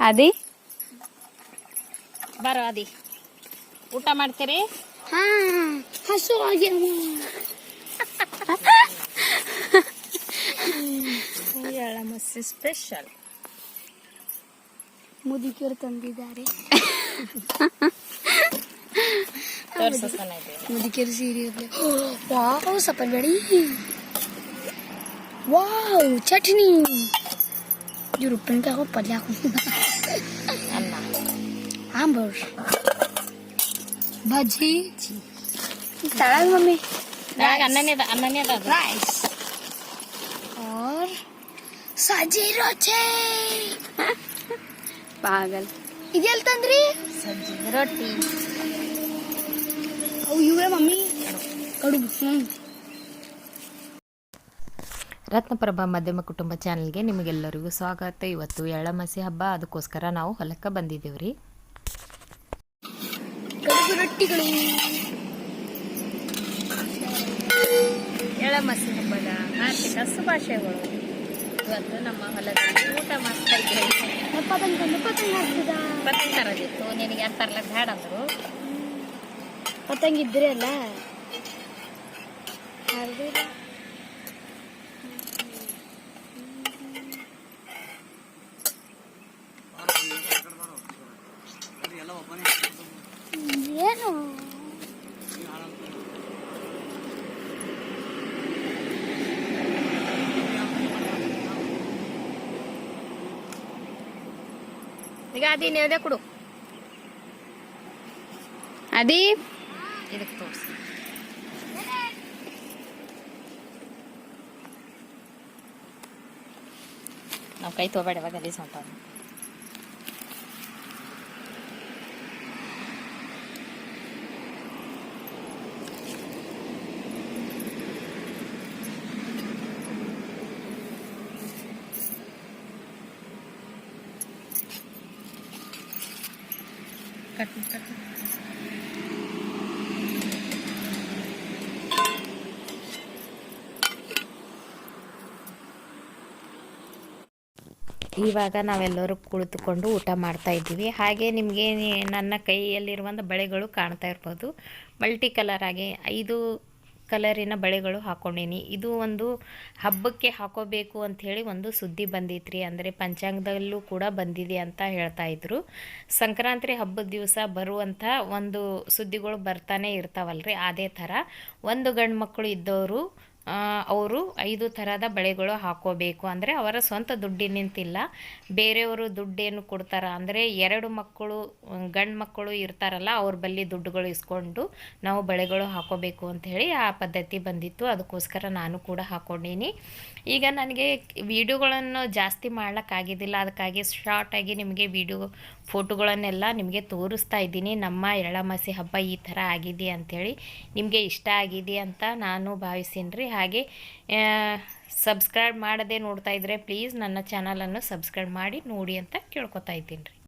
ಅದಿ ಬರೋ ಅದಿ ಊಟ ಮಾಡ್ತೀರಿ ಹಾ ಹಸು ಆಗ್ಯಾವ ಎಳಮಸ್ಸಿ ಸ್ಪೆಷಲ್ ಮುದುಕಿಯರು ತಂದಿದ್ದಾರೆ ತೋರ್ಸೋಣ ಇದೆ ಮುದುಕಿಯರು ಸೀರೆ ವಾವ್ ಸಪ್ಪಲ್ ಬೇಡಿ ವಾವ್ ಚಟ್ನಿ ಇವ್ರು ಉಪ್ಪಿನಕಾಯಿ ಹೋಗಿ ಪಲ್ಯ ಹಾಕೊಂಡು ಅನ್ನ ಆಂಬರ್ ಬಜ್ಜಿ ತಳಗ ಮಮ್ಮಿ ನಾಗ ಅನ್ನನೇ ಅದ ಅನ್ನನೇ ಅದ ಅದು. राइस और ಸಜ್ಜಿರೋ ಛೇ ಪಾಗಲ್ ಇದೆಲ್ಲ ತಂದ್ರಿ ಸಜ್ಜಿ ರೊಟ್ಟಿ ಅವು ಇವೇ ಮಮ್ಮಿ ಕಡುಬು ಹ್ಮ್ ರತ್ನಪ್ರಭಾ ಮಧ್ಯಮ ಕುಟುಂಬ ಚಾನಲ್ಗೆ ನಿಮಗೆಲ್ಲರಿಗೂ ಸ್ವಾಗತ. ಇವತ್ತು ಎಳ್ಳಮಸಿ ಹಬ್ಬ ಅದಕ್ಕೋಸ್ಕರ ನಾವು ಹೊಲಕ್ಕೆ ಬಂದಿದ್ದೀವಿ ರೀ. ರೊಟ್ಟಿಗಳು ಎಳ್ಳಮಸಿ ಹಬ್ಬದ ಆರ್ಥಿಕ ಶುಭಾಶಯಗಳು. ಇವತ್ತು ನಮ್ಮ ಹೊಲದಲ್ಲಿ ಊಟ ಮಾಡ್ತಾ ಇದ್ದೇವೆ. ಪತಂಗ ತರೋದಿತ್ತು. ನಿನಗೆ ಯಾರು ತರ್ಲಕ್ಕೆ ಬೇಡ ಅಂದರು. ಪತಂಗಿದ್ರಿ ಅಲ್ಲ? ಈಗ ಅದಿ ನೇವಲೆ ಕೊಡು. ಅದಿ? ಇದಕ್ಕೆ ತೋರಿಸಿ. ನಾವು ಕೈ ತೊಗೊಬೇಡ ಇವಾಗ ಸ್ವಲ್ಪ ಇವಾಗ ನಾವೆಲ್ಲರೂ ಕುಳಿತುಕೊಂಡು ಊಟ ಮಾಡ್ತಾ ಇದ್ದೀವಿ. ಹಾಗೆ ನಿಮಗೆ ನನ್ನ ಕೈಯಲ್ಲಿರುವಂಥ ಬಳೆಗಳು ಕಾಣ್ತಾ ಇರ್ಬೋದು. ಮಲ್ಟಿ ಕಲರ್ ಆಗಿ ಐದು ಕಲರಿನ ಬಳೆಗಳು ಹಾಕ್ಕೊಂಡೀನಿ ಇದು ಒಂದು ಹಬ್ಬಕ್ಕೆ ಹಾಕೋಬೇಕು ಅಂಥೇಳಿ ಒಂದು ಸುದ್ದಿ ಬಂದಿತ್ರಿ. ಅಂದರೆ ಪಂಚಾಂಗದಲ್ಲೂ ಕೂಡ ಬಂದಿದೆ ಅಂತ ಹೇಳ್ತಾ ಇದ್ರು. ಸಂಕ್ರಾಂತಿ ಹಬ್ಬದ ದಿವಸ ಬರುವಂಥ ಒಂದು ಸುದ್ದಿಗಳು ಬರ್ತಾನೆ ಇರ್ತಾವಲ್ರಿ. ಅದೇ ಥರ ಒಂದು ಗಂಡು ಮಕ್ಕಳು ಇದ್ದವರು ಅವರು ಐದು ಥರದ ಬಳೆಗಳು ಹಾಕೋಬೇಕು. ಅಂದರೆ ಅವರ ಸ್ವಂತ ದುಡ್ಡಿನಿಂತಿಲ್ಲ ಬೇರೆಯವರು ದುಡ್ಡೇನು ಕೊಡ್ತಾರ ಅಂದರೆ ಎರಡು ಮಕ್ಕಳು, ಗಂಡು ಮಕ್ಕಳು ಇರ್ತಾರಲ್ಲ, ಅವ್ರ ಬಳಿ ದುಡ್ಡುಗಳು ಇಸ್ಕೊಂಡು ನಾವು ಬಳೆಗಳು ಹಾಕೋಬೇಕು ಅಂತ ಹೇಳಿ ಆ ಪದ್ಧತಿ ಬಂದಿತ್ತು. ಅದಕ್ಕೋಸ್ಕರ ನಾನು ಕೂಡ ಹಾಕ್ಕೊಂಡೀನಿ ಈಗ ನನಗೆ ವಿಡಿಯೋಗಳನ್ನು ಜಾಸ್ತಿ ಮಾಡೋಕ್ಕಾಗಿದ್ದಿಲ್ಲ ಅದಕ್ಕಾಗಿ ಶಾರ್ಟಾಗಿ ನಿಮಗೆ ವಿಡಿಯೋ, ಫೋಟೋಗಳನ್ನೆಲ್ಲ ನಿಮಗೆ ತೋರಿಸ್ತಾ ಇದ್ದೀನಿ. ನಮ್ಮ ಎಳ್ಳಮಾಸಿ ಹಬ್ಬ ಈ ಥರ ಆಗಿದೆ ಅಂಥೇಳಿ ನಿಮಗೆ ಇಷ್ಟ ಆಗಿದೆ ಅಂತ ನಾನು ಭಾವಿಸೀನಿ ರೀ ಹಾಗೆ ಸಬ್ಸ್ಕ್ರೈಬ್ ಮಾಡದೆ ನೋಡ್ತಾ ಇದ್ದರೆ ಪ್ಲೀಸ್ ನನ್ನ ಚಾನಲನ್ನು ಸಬ್ಸ್ಕ್ರೈಬ್ ಮಾಡಿ ನೋಡಿ ಅಂತ ಕೇಳ್ಕೊತಾ ಇದ್ದೀನಿ ರೀ.